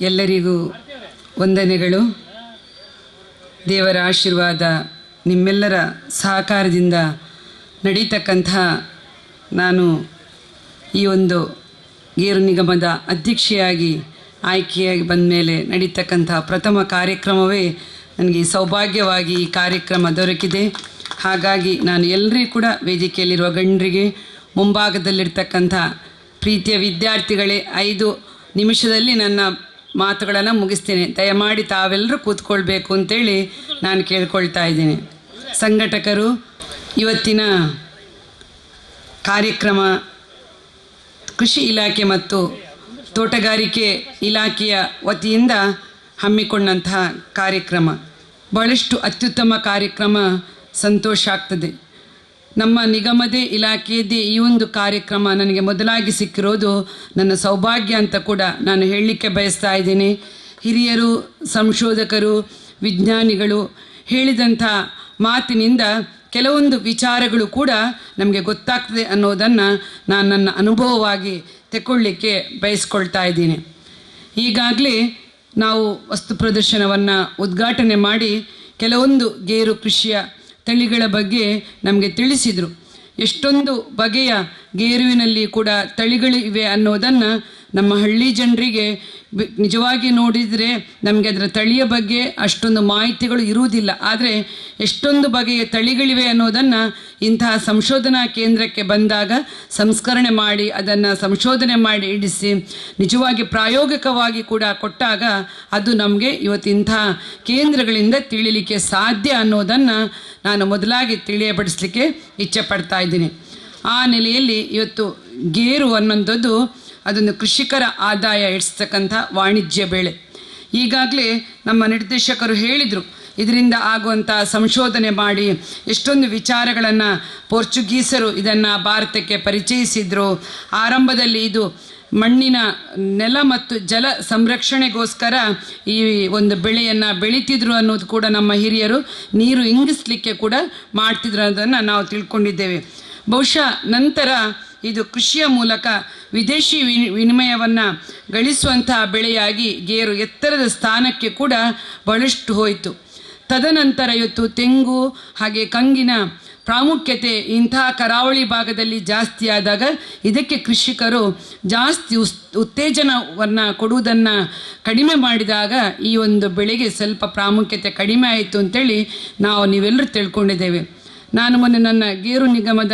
ಎಲ್ಲರಿಗೂ ವಂದನೆಗಳು. ದೇವರ ಆಶೀರ್ವಾದ ನಿಮ್ಮೆಲ್ಲರ ಸಹಕಾರದಿಂದ ನಡೀತಕ್ಕಂತಹ ನಾನು ಈ ಒಂದು ಗೇರು ನಿಗಮದ ಅಧ್ಯಕ್ಷೆಯಾಗಿ, ಆಯ್ಕೆಯಾಗಿ ಬಂದ ಮೇಲೆ ನಡೀತಕ್ಕಂತಹ ಪ್ರಥಮ ಕಾರ್ಯಕ್ರಮವೇ ನನಗೆ ಸೌಭಾಗ್ಯವಾಗಿ ಈ ಕಾರ್ಯಕ್ರಮ ದೊರಕಿದೆ. ಹಾಗಾಗಿ ನಾನು ಎಲ್ಲರಿಗೂ ಕೂಡ ವೇದಿಕೆಯಲ್ಲಿರುವ ಗಣ್ಯರಿಗೆ ಮುಂಭಾಗದಲ್ಲಿರ್ತಕ್ಕಂಥ ಪ್ರೀತಿಯ ವಿದ್ಯಾರ್ಥಿಗಳೇ, ಐದು ನಿಮಿಷದಲ್ಲಿ ನನ್ನ ಮಾತುಗಳನ್ನು ಮುಗಿಸ್ತೀನಿ. ದಯಮಾಡಿ ತಾವೆಲ್ಲರೂ ಕೂತ್ಕೊಳ್ಬೇಕು ಅಂತೇಳಿ ನಾನು ಕೇಳ್ಕೊಳ್ತಾ ಇದ್ದೀನಿ. ಸಂಘಟಕರು, ಇವತ್ತಿನ ಕಾರ್ಯಕ್ರಮ ಕೃಷಿ ಇಲಾಖೆ ಮತ್ತು ತೋಟಗಾರಿಕೆ ಇಲಾಖೆಯ ವತಿಯಿಂದ ಹಮ್ಮಿಕೊಂಡಂತಹ ಕಾರ್ಯಕ್ರಮ. ಬಹಳಷ್ಟು ಅತ್ಯುತ್ತಮ ಕಾರ್ಯಕ್ರಮ ಸಂತೋಷ ಆಗ್ತದೆ. ನಮ್ಮ ನಿಗಮದೇ ಇಲಾಖೆಯದ್ದೇ ಈ ಒಂದು ಕಾರ್ಯಕ್ರಮ ನನಗೆ ಮೊದಲಾಗಿ ಸಿಕ್ಕಿರೋದು ನನ್ನ ಸೌಭಾಗ್ಯ ಅಂತ ಕೂಡ ನಾನು ಹೇಳಲಿಕ್ಕೆ ಬಯಸ್ತಾ ಇದ್ದೀನಿ. ಹಿರಿಯರು, ಸಂಶೋಧಕರು, ವಿಜ್ಞಾನಿಗಳು ಹೇಳಿದಂಥ ಮಾತಿನಿಂದ ಕೆಲವೊಂದು ವಿಚಾರಗಳು ಕೂಡ ನಮಗೆ ಗೊತ್ತಾಗ್ತದೆ ಅನ್ನೋದನ್ನು ನಾನು ನನ್ನ ಅನುಭವವಾಗಿ ತೆಕ್ಕೊಳ್ಳಿಕ್ಕೆ ಬಯಸ್ಕೊಳ್ತಾ ಇದ್ದೀನಿ. ಈಗಾಗಲೇ ನಾವು ವಸ್ತು ಪ್ರದರ್ಶನವನ್ನು ಉದ್ಘಾಟನೆ ಮಾಡಿ ಕೆಲವೊಂದು ಗೇರು ಕೃಷಿಯ ತಳಿಗಳ ಬಗ್ಗೆ ನಮಗೆ ತಿಳಿಸಿದರು. ಎಷ್ಟೊಂದು ಬಗೆಯ ಗೇರುವಿನಲ್ಲಿ ಕೂಡ ತಳಿಗಳು ಇವೆ ಅನ್ನೋದನ್ನು ನಮ್ಮ ಹಳ್ಳಿ ಜನರಿಗೆ ನಿಜವಾಗಿ ನೋಡಿದರೆ ನಮಗೆ ಅದರ ತಳಿಯ ಬಗ್ಗೆ ಅಷ್ಟೊಂದು ಮಾಹಿತಿಗಳು ಇರುವುದಿಲ್ಲ. ಆದರೆ ಎಷ್ಟೊಂದು ಬಗೆಯ ತಳಿಗಳಿವೆ ಅನ್ನೋದನ್ನು ಇಂತಹ ಸಂಶೋಧನಾ ಕೇಂದ್ರಕ್ಕೆ ಬಂದಾಗ ಸಂಸ್ಕರಣೆ ಮಾಡಿ ಅದನ್ನು ಸಂಶೋಧನೆ ಮಾಡಿ ಇಡಿಸಿ ನಿಜವಾಗಿ ಪ್ರಾಯೋಗಿಕವಾಗಿ ಕೂಡ ಕೊಟ್ಟಾಗ ಅದು ನಮಗೆ ಇವತ್ತು ಇಂತಹ ಕೇಂದ್ರಗಳಿಂದ ತಿಳಿಲಿಕ್ಕೆ ಸಾಧ್ಯ ಅನ್ನೋದನ್ನು ನಾನು ಮೊದಲಾಗಿ ತಿಳಿಯಪಡಿಸಲಿಕ್ಕೆ ಇಚ್ಛೆ ಪಡ್ತಾ ಇದ್ದೀನಿ. ಆ ನೆಲೆಯಲ್ಲಿ ಇವತ್ತು ಗೇರು ಅನ್ನೋಂಥದ್ದು ಅದೊಂದು ಕೃಷಿಕರ ಆದಾಯ ಹೆಚ್ಚಿಸ್ತಕ್ಕಂಥ ವಾಣಿಜ್ಯ ಬೆಳೆ. ಈಗಾಗಲೇ ನಮ್ಮ ನಿರ್ದೇಶಕರು ಹೇಳಿದರು, ಇದರಿಂದ ಆಗುವಂಥ ಸಂಶೋಧನೆ ಮಾಡಿ ಎಷ್ಟೊಂದು ವಿಚಾರಗಳನ್ನು ಪೋರ್ಚುಗೀಸರು ಇದನ್ನು ಭಾರತಕ್ಕೆ ಪರಿಚಯಿಸಿದರು. ಆರಂಭದಲ್ಲಿ ಇದು ಮಣ್ಣಿನ ನೆಲ ಮತ್ತು ಜಲ ಸಂರಕ್ಷಣೆಗೋಸ್ಕರ ಈ ಒಂದು ಬೆಳೆಯನ್ನು ಬೆಳೀತಿದ್ರು ಅನ್ನೋದು ಕೂಡ ನಮ್ಮ ಹಿರಿಯರು ನೀರು ಇಂಗಿಸ್ಲಿಕ್ಕೆ ಕೂಡ ಮಾಡ್ತಿದ್ರು ಅನ್ನೋದನ್ನು ನಾವು ತಿಳ್ಕೊಂಡಿದ್ದೇವೆ. ಬಹುಶಃ ನಂತರ ಇದು ಕೃಷಿಯ ಮೂಲಕ ವಿದೇಶಿ ವಿನಿ, ವಿನಿಮಯವನ್ನು ಗಳಿಸುವಂತಹ ಬೆಳೆಯಾಗಿ ಗೇರು ಎತ್ತರದ ಸ್ಥಾನಕ್ಕೆ ಕೂಡ ಬಹಳಷ್ಟು ಹೋಯಿತು. ತದನಂತರ ಇವತ್ತು ತೆಂಗು ಹಾಗೆ ಕಂಗಿನ ಪ್ರಾಮುಖ್ಯತೆ ಇಂತಹ ಕರಾವಳಿ ಭಾಗದಲ್ಲಿ ಜಾಸ್ತಿ ಆದಾಗ ಇದಕ್ಕೆ ಕೃಷಿಕರು ಜಾಸ್ತಿ ಉಸ್, ಉತ್ತೇಜನವನ್ನು ಕೊಡುವುದನ್ನು ಕಡಿಮೆ ಮಾಡಿದಾಗ ಈ ಒಂದು ಬೆಳೆಗೆ ಸ್ವಲ್ಪ ಪ್ರಾಮುಖ್ಯತೆ ಕಡಿಮೆ ಆಯಿತು ಅಂತೇಳಿ ನಾವು ನೀವೆಲ್ಲರೂ ತಿಳ್ಕೊಂಡಿದ್ದೇವೆ. ನಾನು ಮೊನ್ನೆ ನನ್ನ ಗೇರು ನಿಗಮದ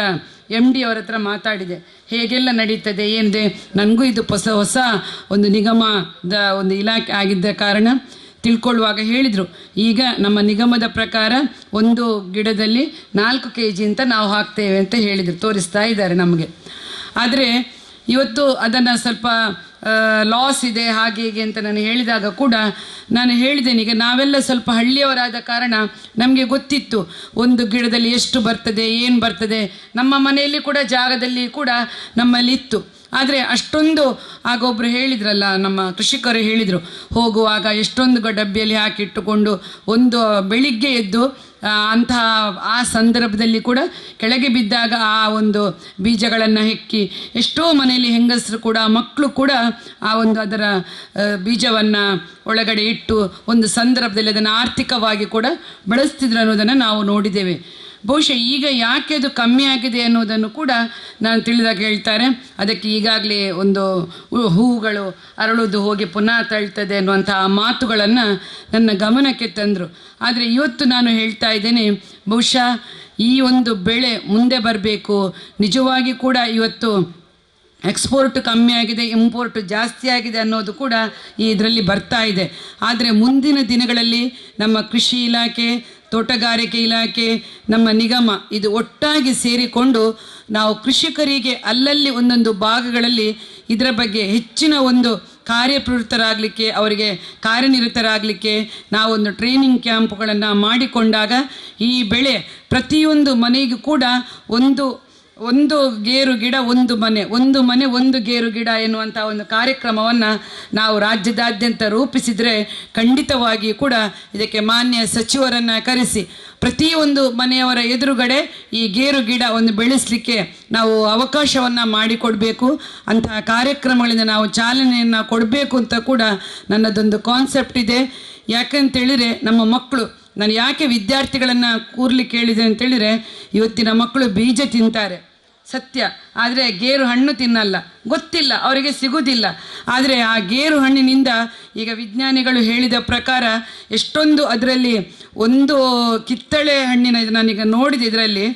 ಎಂ ಡಿ ಅವರ ಹತ್ರ ಮಾತಾಡಿದೆ. ಹೇಗೆಲ್ಲ ನಡೀತದೆ, ಏನಿದೆ? ನನಗೂ ಇದು ಹೊಸ ಹೊಸ ಒಂದು ನಿಗಮದ ಒಂದು ಇಲಾಖೆ ಆಗಿದ್ದ ಕಾರಣ ತಿಳ್ಕೊಳ್ಳುವಾಗ ಹೇಳಿದರು. ಈಗ ನಮ್ಮ ನಿಗಮದ ಪ್ರಕಾರ ಒಂದು ಗಿಡದಲ್ಲಿ ನಾಲ್ಕು ಕೆ ಜಿ ಅಂತ ನಾವು ಹಾಕ್ತೇವೆ ಅಂತ ಹೇಳಿದರು. ತೋರಿಸ್ತಾ ಇದ್ದಾರೆ ನಮಗೆ. ಆದರೆ ಇವತ್ತು ಅದನ್ನು ಸ್ವಲ್ಪ ಲಾಸ್ ಇದೆ, ಹಾಗೆ ಹೀಗೆ ಅಂತ ನಾನು ಹೇಳಿದಾಗ ಕೂಡ ನಾನು ಹೇಳಿದ್ದೇನೆ, ಈಗ ನಾವೆಲ್ಲ ಸ್ವಲ್ಪ ಹಳ್ಳಿಯವರಾದ ಕಾರಣ ನಮಗೆ ಗೊತ್ತಿತ್ತು ಒಂದು ಗಿಡದಲ್ಲಿ ಎಷ್ಟು ಬರ್ತದೆ, ಏನು ಬರ್ತದೆ, ನಮ್ಮ ಮನೆಯಲ್ಲಿ ಕೂಡ ಜಾಗದಲ್ಲಿ ಕೂಡ ನಮ್ಮಲ್ಲಿ ಇತ್ತು. ಆದರೆ ಅಷ್ಟೊಂದು, ಆಗ ಒಬ್ಬರು ಹೇಳಿದ್ರಲ್ಲ, ನಮ್ಮ ಕೃಷಿಕರು ಹೇಳಿದರು, ಹೋಗುವಾಗ ಎಷ್ಟೊಂದು ಡಬ್ಬಿಯಲ್ಲಿ ಹಾಕಿಟ್ಟುಕೊಂಡು ಒಂದು ಬೆಳಿಗ್ಗೆ ಎದ್ದು ಅಂತಹ ಆ ಸಂದರ್ಭದಲ್ಲಿ ಕೂಡ ಕೆಳಗೆ ಬಿದ್ದಾಗ ಆ ಒಂದು ಬೀಜಗಳನ್ನು ಹೆಕ್ಕಿ ಎಷ್ಟೋ ಮನೆಯಲ್ಲಿ ಹೆಂಗಸರು ಕೂಡ ಮಕ್ಕಳು ಕೂಡ ಆ ಒಂದು ಅದರ ಬೀಜವನ್ನು ಒಳಗಡೆ ಇಟ್ಟು ಒಂದು ಸಂದರ್ಭದಲ್ಲಿ ಅದನ್ನು ಆರ್ಥಿಕವಾಗಿ ಕೂಡ ಬಳಸ್ತಿದ್ರು ಅನ್ನೋದನ್ನು ನಾವು ನೋಡಿದ್ದೇವೆ. ಬಹುಶಃ ಈಗ ಯಾಕೆ ಅದು ಕಮ್ಮಿ ಆಗಿದೆ ಅನ್ನೋದನ್ನು ಕೂಡ ನಾನು ತಿಳಿದಾಗ ಹೇಳ್ತಾರೆ. ಅದಕ್ಕೆ ಈಗಾಗಲೇ ಒಂದು ಹೂವುಗಳು ಅರಳುದು ಹೋಗಿ ಪುನಃ ತಳ್ತದೆ ಅನ್ನುವಂಥ ಮಾತುಗಳನ್ನು ನನ್ನ ಗಮನಕ್ಕೆ ತಂದರು. ಆದರೆ ಇವತ್ತು ನಾನು ಹೇಳ್ತಾ ಇದ್ದೇನೆ, ಬಹುಶಃ ಈ ಒಂದು ಬೆಳೆ ಮುಂದೆ ಬರಬೇಕು. ನಿಜವಾಗಿ ಕೂಡ ಇವತ್ತು ಎಕ್ಸ್ಪೋರ್ಟ್ ಕಮ್ಮಿ ಆಗಿದೆ, ಇಂಪೋರ್ಟ್ ಜಾಸ್ತಿ ಆಗಿದೆ ಅನ್ನೋದು ಕೂಡ ಈ ಇದರಲ್ಲಿ ಬರ್ತಾ ಇದೆ. ಆದರೆ ಮುಂದಿನ ದಿನಗಳಲ್ಲಿ ನಮ್ಮ ಕೃಷಿ ಇಲಾಖೆ ತೋಟಗಾರಿಕೆ ಇಲಾಖೆ, ನಮ್ಮ ನಿಗಮ ಇದು ಒಟ್ಟಾಗಿ ಸೇರಿಕೊಂಡು ನಾವು ಕೃಷಿಕರಿಗೆ ಅಲ್ಲಲ್ಲಿ ಒಂದೊಂದು ಭಾಗಗಳಲ್ಲಿ ಇದರ ಬಗ್ಗೆ ಹೆಚ್ಚಿನ ಒಂದು ಕಾರ್ಯಪ್ರವೃತ್ತರಾಗಲಿಕ್ಕೆ, ಅವರಿಗೆ ಕಾರ್ಯನಿರತರಾಗಲಿಕ್ಕೆ ನಾವೊಂದು ಟ್ರೈನಿಂಗ್ ಕ್ಯಾಂಪ್ಗಳನ್ನು ಮಾಡಿಕೊಂಡಾಗ ಈ ಬೆಳೆ ಪ್ರತಿಯೊಂದು ಮನೆಗೂ ಕೂಡ ಒಂದು ಒಂದು ಗೇರು ಗಿಡ, ಒಂದು ಮನೆ. ಒಂದು ಮನೆ, ಒಂದು ಗೇರು ಗಿಡ ಎನ್ನುವಂಥ ಒಂದು ಕಾರ್ಯಕ್ರಮವನ್ನು ನಾವು ರಾಜ್ಯದಾದ್ಯಂತ ರೂಪಿಸಿದರೆ ಖಂಡಿತವಾಗಿ ಕೂಡ ಇದಕ್ಕೆ ಮಾನ್ಯ ಸಚಿವರನ್ನು ಕರೆಸಿ ಪ್ರತಿಯೊಂದು ಮನೆಯವರ ಎದುರುಗಡೆ ಈ ಗೇರು ಗಿಡ ಒಂದು ಬೆಳೆಸಲಿಕ್ಕೆ ನಾವು ಅವಕಾಶವನ್ನು ಮಾಡಿಕೊಡಬೇಕು. ಅಂತಹ ಕಾರ್ಯಕ್ರಮಗಳಿಂದ ನಾವು ಚಾಲನೆಯನ್ನು ಕೊಡಬೇಕು ಅಂತ ಕೂಡ ನನ್ನದೊಂದು ಕಾನ್ಸೆಪ್ಟ್ ಇದೆ. ಯಾಕಂತೇಳಿದರೆ ನಮ್ಮ ಮಕ್ಕಳು ನಾನು ಯಾಕೆ ವಿದ್ಯಾರ್ಥಿಗಳನ್ನು ಕೂರ್ಲಿಕ್ಕೆ ಕೇಳಿದೆ ಅಂತೇಳಿದರೆ ಇವತ್ತಿನ ಮಕ್ಕಳು ಬೀಜ ತಿಂತಾರೆ. ಸತ್ಯ. ಆದರೆ ಗೇರು ಹಣ್ಣು ತಿನ್ನಲ್ಲ. ಗೊತ್ತಿಲ್ಲ, ಅವರಿಗೆ ಸಿಗುವುದಿಲ್ಲ ಆದರೆ ಆ ಗೇರು ಹಣ್ಣಿನಿಂದ ಈಗ ವಿಜ್ಞಾನಿಗಳು ಹೇಳಿದ ಪ್ರಕಾರ ಎಷ್ಟೊಂದು ಅದರಲ್ಲಿ ಒಂದು ಕಿತ್ತಳೆ ಹಣ್ಣಿನ ನಾನೀಗ ನೋಡಿದೆ ಇದರಲ್ಲಿ,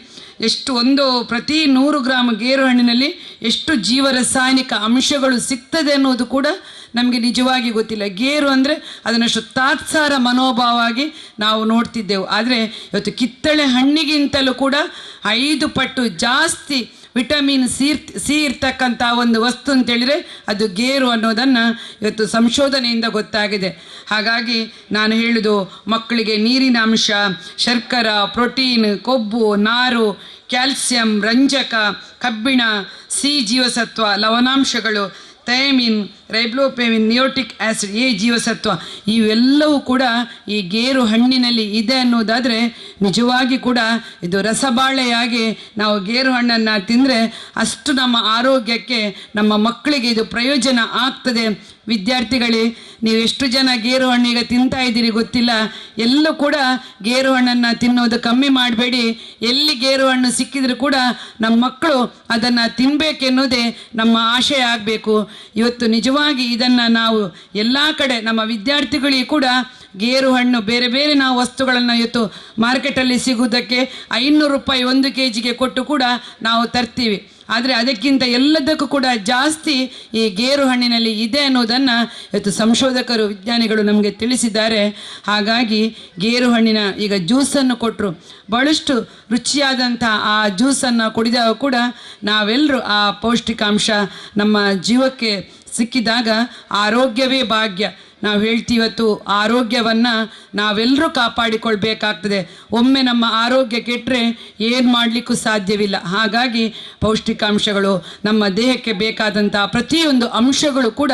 ಎಷ್ಟು ಒಂದು ಪ್ರತಿ ನೂರು ಗ್ರಾಮ್ ಗೇರು ಹಣ್ಣಿನಲ್ಲಿ ಎಷ್ಟು ಜೀವರಸಾಯನಿಕ ಅಂಶಗಳು ಸಿಗ್ತದೆ ಅನ್ನೋದು ಕೂಡ ನಮಗೆ ನಿಜವಾಗಿ ಗೊತ್ತಿಲ್ಲ. ಗೇರು ಅಂದರೆ ಅದನ್ನಷ್ಟು ತಾತ್ಸಾರ ಮನೋಭಾವವಾಗಿ ನಾವು ನೋಡ್ತಿದ್ದೆವು. ಆದರೆ ಇವತ್ತು ಕಿತ್ತಳೆ ಹಣ್ಣಿಗಿಂತಲೂ ಕೂಡ ಐದು ಪಟ್ಟು ಜಾಸ್ತಿ ವಿಟಮಿನ್ ಸಿ ಇರ್ತ್- ಸಿ ಇರ್ತಕ್ಕಂಥ ಒಂದು ವಸ್ತು ಅಂತೇಳಿದರೆ ಅದು ಗೇರು ಅನ್ನೋದನ್ನು ಇವತ್ತು ಸಂಶೋಧನೆಯಿಂದ ಗೊತ್ತಾಗಿದೆ. ಹಾಗಾಗಿ ನಾನು ಹೇಳುವುದು ಮಕ್ಕಳಿಗೆ ನೀರಿನ ಅಂಶ, ಶರ್ಕರ, ಪ್ರೋಟೀನ್, ಕೊಬ್ಬು, ನಾರು, ಕ್ಯಾಲ್ಸಿಯಂ, ರಂಜಕ, ಕಬ್ಬಿಣ, ಸಿ ಜೀವಸತ್ವ, ಲವಣಾಂಶಗಳು thiamine riboflavin nicotinic acid A ಜೀವಸತ್ವ, ಇವೆಲ್ಲವೂ ಕೂಡ ಈ ಗೇರು ಹಣ್ಣಿನಲ್ಲಿ ಇದೆ ಅನ್ನೋದಾದರೆ ನಿಜವಾಗಿ ಕೂಡ ಇದು ರಸಬಾಳೆಯಾಗಿ ನಾವು ಗೇರು ಹಣ್ಣನ್ನು ತಿಂದರೆ ಅಷ್ಟು ನಮ್ಮ ಆರೋಗ್ಯಕ್ಕೆ, ನಮ್ಮ ಮಕ್ಕಳಿಗೆ ಇದು ಪ್ರಯೋಜನ ಆಗ್ತದೆ. ವಿದ್ಯಾರ್ಥಿಗಳೇ, ನೀವು ಎಷ್ಟು ಜನ ಗೇರು ಹಣ್ಣೀಗ ತಿಂತಾ ಇದ್ದೀರಿ ಗೊತ್ತಿಲ್ಲ? ಎಲ್ಲೂ ಕೂಡ ಗೇರು ಹಣ್ಣನ್ನು ತಿನ್ನೋದು ಕಮ್ಮಿ ಮಾಡಬೇಡಿ. ಎಲ್ಲಿ ಗೇರು ಹಣ್ಣು ಸಿಕ್ಕಿದ್ರು ಕೂಡ ನಮ್ಮ ಮಕ್ಕಳು ಅದನ್ನು ತಿನ್ನಬೇಕೆನ್ನುವುದೇ ನಮ್ಮ ಆಶಯ ಆಗಬೇಕು. ಇವತ್ತು ನಿಜವಾಗಿ ಇದನ್ನು ನಾವು ಎಲ್ಲ ಕಡೆ ನಮ್ಮ ವಿದ್ಯಾರ್ಥಿಗಳಿಗೆ ಕೂಡ ಗೇರು ಹಣ್ಣು, ಬೇರೆ ಬೇರೆ ನಾವು ವಸ್ತುಗಳನ್ನು ಇವತ್ತು ಮಾರ್ಕೆಟಲ್ಲಿ ಸಿಗುವುದಕ್ಕೆ ಐನೂರು ರೂಪಾಯಿ ಒಂದು ಕೆ ಜಿಗೆ ಕೊಟ್ಟು ಕೂಡ ನಾವು ತರ್ತೀವಿ. ಆದರೆ ಅದಕ್ಕಿಂತ ಎಲ್ಲದಕ್ಕೂ ಕೂಡ ಜಾಸ್ತಿ ಈ ಗೇರು ಹಣ್ಣಿನಲ್ಲಿ ಇದೆ ಅನ್ನೋದನ್ನು ಇವತ್ತು ಸಂಶೋಧಕರು, ವಿಜ್ಞಾನಿಗಳು ನಮಗೆ ತಿಳಿಸಿದ್ದಾರೆ. ಹಾಗಾಗಿ ಗೇರು ಹಣ್ಣಿನ ಈಗ ಜ್ಯೂಸನ್ನು ಕೊಟ್ಟರು ಭಾಳಷ್ಟು ರುಚಿಯಾದಂಥ ಆ ಜ್ಯೂಸನ್ನು ಕುಡಿದಾಗ ಕೂಡ ನಾವೆಲ್ಲರೂ ಆ ಪೌಷ್ಟಿಕಾಂಶ ನಮ್ಮ ಜೀವಕ್ಕೆ ಸಿಕ್ಕಿದಾಗ ಆರೋಗ್ಯವೇ ಭಾಗ್ಯ. ನಾವು ಹೇಳ್ತೀವತ್ತು ಆರೋಗ್ಯವನ್ನು ನಾವೆಲ್ಲರೂ ಕಾಪಾಡಿಕೊಳ್ಬೇಕಾಗ್ತದೆ. ಒಮ್ಮೆ ನಮ್ಮ ಆರೋಗ್ಯ ಕೆಟ್ಟರೆ ಏನು ಮಾಡಲಿಕ್ಕೂ ಸಾಧ್ಯವಿಲ್ಲ. ಹಾಗಾಗಿ ಪೌಷ್ಟಿಕಾಂಶಗಳು, ನಮ್ಮ ದೇಹಕ್ಕೆ ಬೇಕಾದಂಥ ಪ್ರತಿಯೊಂದು ಅಂಶಗಳು ಕೂಡ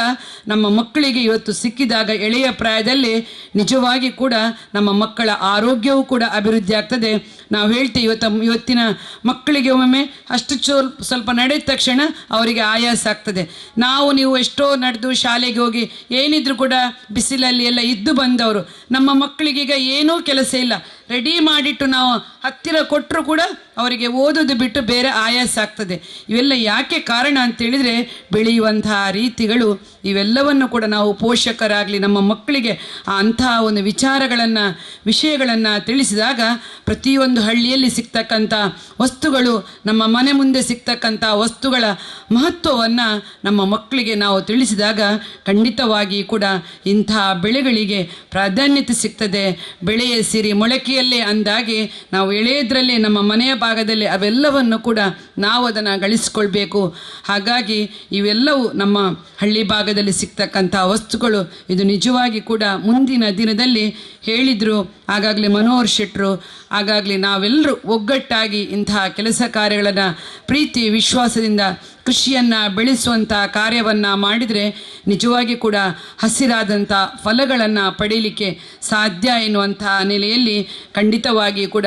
ನಮ್ಮ ಮಕ್ಕಳಿಗೆ ಇವತ್ತು ಸಿಕ್ಕಿದಾಗ ಎಳೆಯ ಪ್ರಾಯದಲ್ಲಿ ನಿಜವಾಗಿ ಕೂಡ ನಮ್ಮ ಮಕ್ಕಳ ಆರೋಗ್ಯವೂ ಕೂಡ ಅಭಿವೃದ್ಧಿ ಆಗ್ತದೆ ನಾವು ಹೇಳ್ತೀವಿ ಇವತ್ತು ಇವತ್ತಿನ ಮಕ್ಕಳಿಗೆ ಒಮ್ಮೊಮ್ಮೆ ಅಷ್ಟು ಚೂರು ಸ್ವಲ್ಪ ನಡೆದ ತಕ್ಷಣ ಅವರಿಗೆ ಆಯಾಸ ಆಗ್ತದೆ. ನಾವು ನೀವು ಎಷ್ಟೋ ನಡೆದು ಶಾಲೆಗೆ ಹೋಗಿ ಏನಿದ್ರು ಕೂಡ ಬಿಸಿಲಲ್ಲಿ ಎಲ್ಲ ಇದ್ದು ಬಂದವರು. ನಮ್ಮ ಮಕ್ಕಳಿಗೀಗ ಏನೂ ಕೆಲಸ ಇಲ್ಲ. ರೆಡಿ ಮಾಡಿಟ್ಟು ನಾವು ಹತ್ತಿರ ಕೊಟ್ಟರು ಕೂಡ ಅವರಿಗೆ ಓದೋದು ಬಿಟ್ಟು ಬೇರೆ ಆಯಾಸ ಆಗ್ತದೆ. ಇವೆಲ್ಲ ಯಾಕೆ ಕಾರಣ ಅಂತೇಳಿದರೆ ಬೆಳೆಯುವಂತಹ ರೀತಿಗಳು ಇವೆಲ್ಲವನ್ನು ಕೂಡ ನಾವು ಪೋಷಕರಾಗಲಿ ನಮ್ಮ ಮಕ್ಕಳಿಗೆ ಅಂತಹ ಒಂದು ವಿಚಾರಗಳನ್ನು, ವಿಷಯಗಳನ್ನು ತಿಳಿಸಿದಾಗ ಪ್ರತಿಯೊಂದು ಹಳ್ಳಿಯಲ್ಲಿ ಸಿಗ್ತಕ್ಕಂಥ ವಸ್ತುಗಳು, ನಮ್ಮ ಮನೆ ಮುಂದೆ ಸಿಗ್ತಕ್ಕಂಥ ವಸ್ತುಗಳ ಮಹತ್ವವನ್ನು ನಮ್ಮ ಮಕ್ಕಳಿಗೆ ನಾವು ತಿಳಿಸಿದಾಗ ಖಂಡಿತವಾಗಿ ಕೂಡ ಇಂಥ ಬೆಳೆಗಳಿಗೆ ಪ್ರಾಧಾನ್ಯತೆ ಸಿಗ್ತದೆ. ಬೆಳೆಯ ಸಿರಿ ಮೊಳಕೆಯಲ್ಲೇ ಅಂದಾಗೆ ನಾವು ಎಳೆಯದ್ರಲ್ಲೇ ನಮ್ಮ ಮನೆಯ ಭಾಗದಲ್ಲಿ ಅವೆಲ್ಲವನ್ನು ಕೂಡ ನಾವು ಅದನ್ನು ಗಳಿಸ್ಕೊಳ್ಬೇಕು. ಹಾಗಾಗಿ ಇವೆಲ್ಲವೂ ನಮ್ಮ ಹಳ್ಳಿ ಭಾಗದಲ್ಲಿ ಸಿಗ್ತಕ್ಕಂಥ ವಸ್ತುಗಳು ಇದು ನಿಜವಾಗಿ ಕೂಡ ಮುಂದಿನ ದಿನದಲ್ಲಿ ಹೇಳಿದರು, ಆಗಾಗಲೇ ಮನೋಹರ್ ಶೆಟ್ಟರು ಆಗಾಗಲೇ ನಾವೆಲ್ಲರೂ ಒಗ್ಗಟ್ಟಾಗಿ ಇಂತಹ ಕೆಲಸ ಕಾರ್ಯಗಳನ್ನು ಪ್ರೀತಿ, ವಿಶ್ವಾಸದಿಂದ ಕೃಷಿಯನ್ನು ಬೆಳೆಸುವಂಥ ಕಾರ್ಯವನ್ನು ಮಾಡಿದರೆ ನಿಜವಾಗಿ ಕೂಡ ಹಸಿರಾದಂಥ ಫಲಗಳನ್ನು ಪಡೀಲಿಕ್ಕೆ ಸಾಧ್ಯ ಎನ್ನುವಂಥ ನೆಲೆಯಲ್ಲಿ ಖಂಡಿತವಾಗಿ ಕೂಡ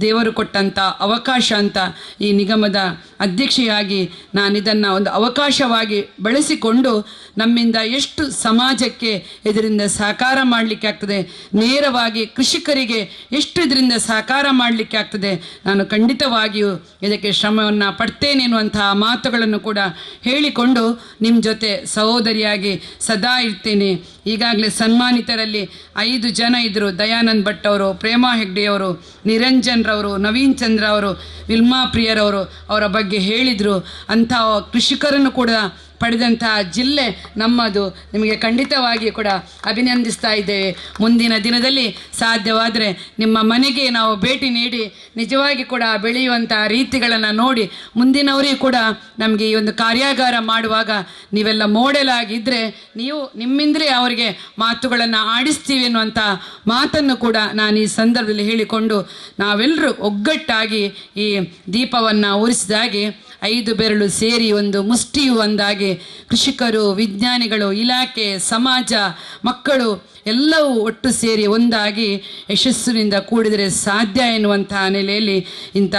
ದೇವರು ಕೊಟ್ಟಂಥ ಅವಕಾಶ ಅಂತ ಈ ನಿಗಮದ ಅಧ್ಯಕ್ಷೆಯಾಗಿ ನಾನು ಇದನ್ನು ಒಂದು ಅವಕಾಶವಾಗಿ ಬಳಸಿಕೊಂಡು ನಮ್ಮಿಂದ ಎಷ್ಟು ಸಮಾಜಕ್ಕೆ ಇದರಿಂದ ಸಹಕಾರ ಮಾಡಲಿಕ್ಕೆ ಆಗ್ತದೆ, ನೇರವಾಗಿ ಕೃಷಿಕರಿಗೆ ಎಷ್ಟು ಇದರಿಂದ ಸಹಕಾರ ಮಾಡಲಿಕ್ಕೆ ಆಗ್ತದೆ, ನಾನು ಖಂಡಿತವಾಗಿಯೂ ಇದಕ್ಕೆ ಶ್ರಮವನ್ನು ಪಡ್ತೇನೆ ಎನ್ನುವಂತಹ ಮಾತುಗಳನ್ನು ಕೂಡ ಹೇಳಿಕೊಂಡು ನಿಮ್ಮ ಜೊತೆ ಸಹೋದರಿಯಾಗಿ ಸದಾ ಇರ್ತೇನೆ. ಈಗಾಗಲೇ ಸನ್ಮಾನಿತರಲ್ಲಿ ಐದು ಜನ ಇದ್ದರು ದಯಾನಂದ್ ಭಟ್ ಅವರು, ಪ್ರೇಮಾ ಹೆಗ್ಡೆಯವರು ನಿರಂಜನ್ ರವರು ನವೀನ್ ಚಂದ್ರ ಅವರು ವಿಲ್ಮಾ ಪ್ರಿಯರವರು ಅವರ ಬಗ್ಗೆ ಹೇಳಿದರು. ಅಂಥ ಕೃಷಿಕರನ್ನು ಕೂಡ ಪಡೆದಂತಹ ಜಿಲ್ಲೆ ನಮ್ಮದು. ನಿಮಗೆ ಖಂಡಿತವಾಗಿ ಕೂಡ ಅಭಿನಂದಿಸ್ತಾ ಇದ್ದೇವೆ. ಮುಂದಿನ ದಿನದಲ್ಲಿ ಸಾಧ್ಯವಾದರೆ ನಿಮ್ಮ ಮನೆಗೆ ನಾವು ಭೇಟಿ ನೀಡಿ ನಿಜವಾಗಿ ಕೂಡ ಬೆಳೆಯುವಂತಹ ರೀತಿಗಳನ್ನು ನೋಡಿ ಮುಂದಿನವರಿಗೂ ಕೂಡ ನಮಗೆ ಈ ಒಂದು ಕಾರ್ಯಾಗಾರ ಮಾಡುವಾಗ ನೀವೆಲ್ಲ ಮೋಡೆಲ್ ಆಗಿದ್ದರೆ ನೀವು ನಿಮ್ಮಿಂದಲೇ ಅವರಿಗೆ ಮಾತುಗಳನ್ನು ಆಡಿಸ್ತೀವಿ ಅನ್ನುವಂಥ ಮಾತನ್ನು ಕೂಡ ನಾನು ಈ ಸಂದರ್ಭದಲ್ಲಿ ಹೇಳಿಕೊಂಡು ನಾವೆಲ್ಲರೂ ಒಗ್ಗಟ್ಟಾಗಿ ಈ ದೀಪವನ್ನು ಉರಿಸಿದಾಗೆ ಐದು ಬೆರಳು ಸೇರಿ ಒಂದು ಮುಷ್ಟಿಯು ಒಂದಾಗಿ ಕೃಷಿಕರು, ವಿಜ್ಞಾನಿಗಳು, ಇಲಾಖೆ, ಸಮಾಜ, ಮಕ್ಕಳು ಎಲ್ಲವೂ ಒಟ್ಟು ಸೇರಿ ಒಂದಾಗಿ ಯಶಸ್ಸಿನಿಂದ ಕೂಡಿದರೆ ಸಾಧ್ಯ ಎನ್ನುವಂತಹ ನೆಲೆಯಲ್ಲಿ ಇಂಥ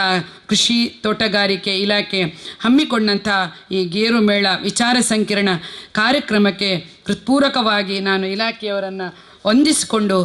ಕೃಷಿ ತೋಟಗಾರಿಕೆ ಇಲಾಖೆ ಹಮ್ಮಿಕೊಂಡಂಥ ಈ ಗೇರು ಮೇಳ ವಿಚಾರ ಸಂಕಿರಣ ಕಾರ್ಯಕ್ರಮಕ್ಕೆ ಹೃತ್ಪೂರ್ವಕವಾಗಿ ನಾನು ಇಲಾಖೆಯವರನ್ನು ವಂದಿಸಿಕೊಂಡು